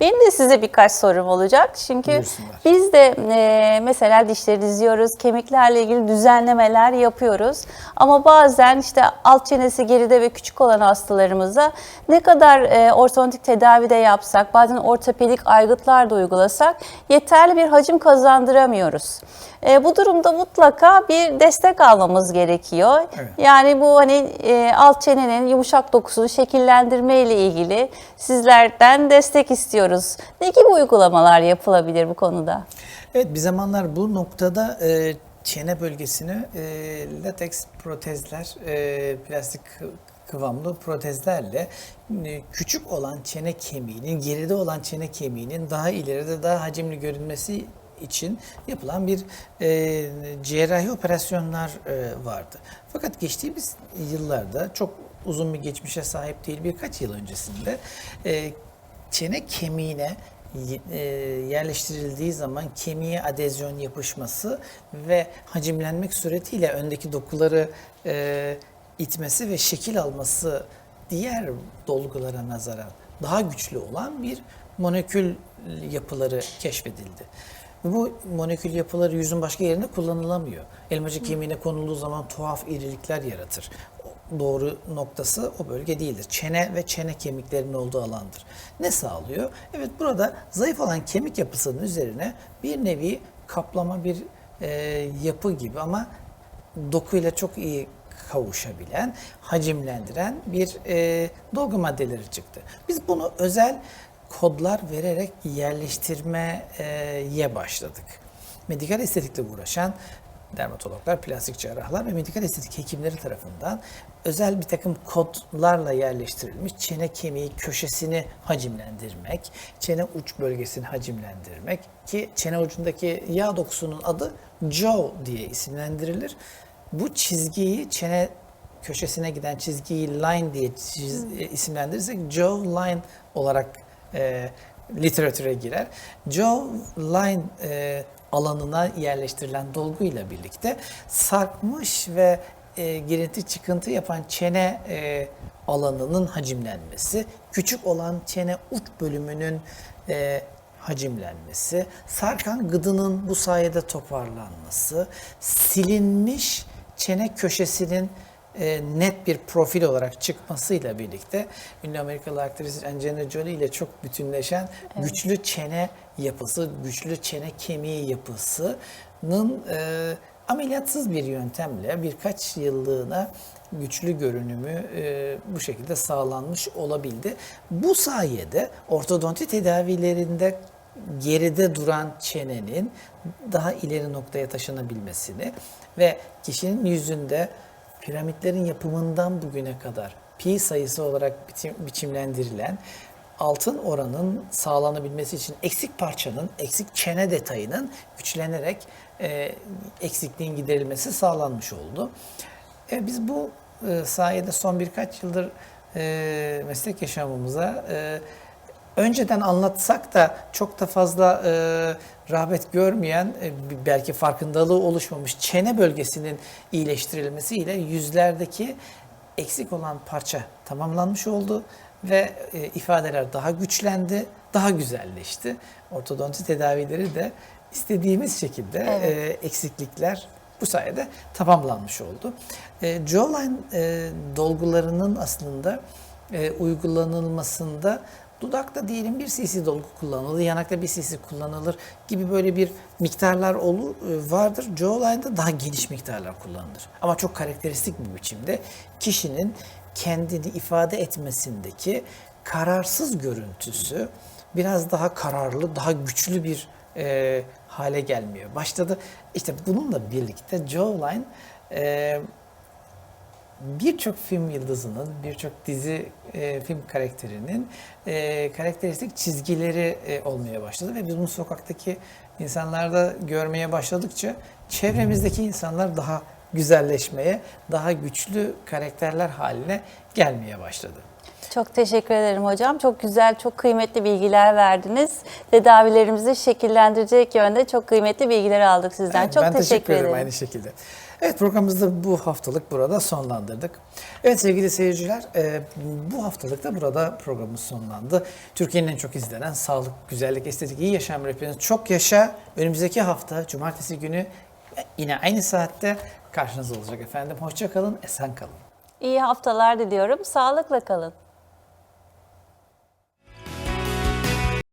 Benim de size birkaç sorum olacak. Çünkü Buyursunlar. biz de e, mesela dişleri diziyoruz, kemiklerle ilgili düzenlemeler yapıyoruz. Ama bazen işte alt çenesi geride ve küçük olan hastalarımıza ne kadar e, ortodontik tedavide yapsak, bazen ortopedik aygıtlar da uygulasak yeterli bir hacim kazandıramıyoruz. E, bu durumda mutlaka bir destek almamız gerekiyor. Evet. Yani bu hani e, alt çenenin yumuşak dokusunu şekillendirme ile ilgili sizlerden destek istiyoruz. Ne gibi uygulamalar yapılabilir bu konuda? Evet bir zamanlar bu noktada e, çene bölgesini e, lateks protezler, e, plastik kı- kıvamlı protezlerle e, küçük olan çene kemiğinin, geride olan çene kemiğinin daha ileride daha hacimli görünmesi için yapılan bir e, cerrahi operasyonlar e, vardı. Fakat geçtiğimiz yıllarda çok uzun bir geçmişe sahip değil birkaç yıl öncesinde e, çene kemiğine yerleştirildiği zaman kemiğe adezyon yapışması ve hacimlenmek suretiyle öndeki dokuları e, itmesi ve şekil alması diğer dolgulara nazaran daha güçlü olan bir molekül yapıları keşfedildi. Bu molekül yapıları yüzün başka yerinde kullanılamıyor. Elmacık kemiğine konulduğu zaman tuhaf irilikler yaratır. Doğru noktası o bölge değildir. Çene ve çene kemiklerinin olduğu alandır. Ne sağlıyor? Evet burada zayıf olan kemik yapısının üzerine bir nevi kaplama bir e, yapı gibi ama dokuyla çok iyi kavuşabilen, hacimlendiren bir e, dolgu maddeleri çıktı. Biz bunu özel kodlar vererek yerleştirmeye başladık. Medikal estetikle uğraşan dermatologlar, plastik cerrahlar ve medikal estetik hekimleri tarafından özel bir takım kodlarla yerleştirilmiş çene kemiği köşesini hacimlendirmek, çene uç bölgesini hacimlendirmek ki çene ucundaki yağ dokusunun adı jaw diye isimlendirilir. Bu çizgiyi çene köşesine giden çizgiyi line diye çiz, e, isimlendirirsek jaw line olarak e, literatüre girer. Jaw line e, alanına yerleştirilen dolguyla birlikte sarkmış ve e, girinti çıkıntı yapan çene e, alanının hacimlenmesi, küçük olan çene uç bölümünün e, hacimlenmesi, sarkan gıdının bu sayede toparlanması, silinmiş çene köşesinin e, net bir profil olarak çıkmasıyla birlikte ünlü Amerikalı aktris Angelina Jolie ile çok bütünleşen güçlü çene yapısı, güçlü çene kemiği yapısının e, ameliyatsız bir yöntemle birkaç yıllığına güçlü görünümü e, bu şekilde sağlanmış olabildi. Bu sayede ortodonti tedavilerinde geride duran çenenin daha ileri noktaya taşınabilmesini ve kişinin yüzünde piramitlerin yapımından bugüne kadar pi sayısı olarak biçim- biçimlendirilen altın oranın sağlanabilmesi için eksik parçanın, eksik çene detayının güçlenerek e, eksikliğin giderilmesi sağlanmış oldu. E, biz bu e, sayede son birkaç yıldır e, meslek yaşamımıza e, önceden anlatsak da çok da fazla e, rağbet görmeyen, e, belki farkındalığı oluşmamış çene bölgesinin iyileştirilmesiyle yüzlerdeki eksik olan parça tamamlanmış oldu ve e, ifadeler daha güçlendi, daha güzelleşti. Ortodonti tedavileri de istediğimiz şekilde e, eksiklikler bu sayede tamamlanmış oldu. E, jawline e, dolgularının aslında e, uygulanılmasında dudakta diyelim bir cc dolgu kullanılır, yanakta bir cc kullanılır gibi böyle bir miktarlar olur e, vardır. Jawline'da daha geniş miktarlar kullanılır. Ama çok karakteristik bir biçimde kişinin kendini ifade etmesindeki kararsız görüntüsü biraz daha kararlı, daha güçlü bir e, hale gelmiyor. Başladı. İşte bununla birlikte jawline e, birçok film yıldızının, birçok dizi e, film karakterinin e, karakteristik çizgileri e, olmaya başladı ve biz bunu sokaktaki insanlarda görmeye başladıkça çevremizdeki insanlar daha güzelleşmeye, daha güçlü karakterler haline gelmeye başladı. Çok teşekkür ederim hocam. Çok güzel, çok kıymetli bilgiler verdiniz. Tedavilerimizi şekillendirecek yönde çok kıymetli bilgiler aldık sizden. Evet, çok ben teşekkür, teşekkür ederim ederim. aynı şekilde. Evet programımızda bu haftalık burada sonlandırdık. Evet sevgili seyirciler e, bu haftalık da burada programımız sonlandı. Türkiye'nin en çok izlenen sağlık, güzellik, estetik, iyi yaşam rehberiniz çok yaşa. Önümüzdeki hafta cumartesi günü yine aynı saatte karşınızda olacak efendim. Hoşça kalın, esen kalın. İyi haftalar diliyorum. Sağlıkla kalın.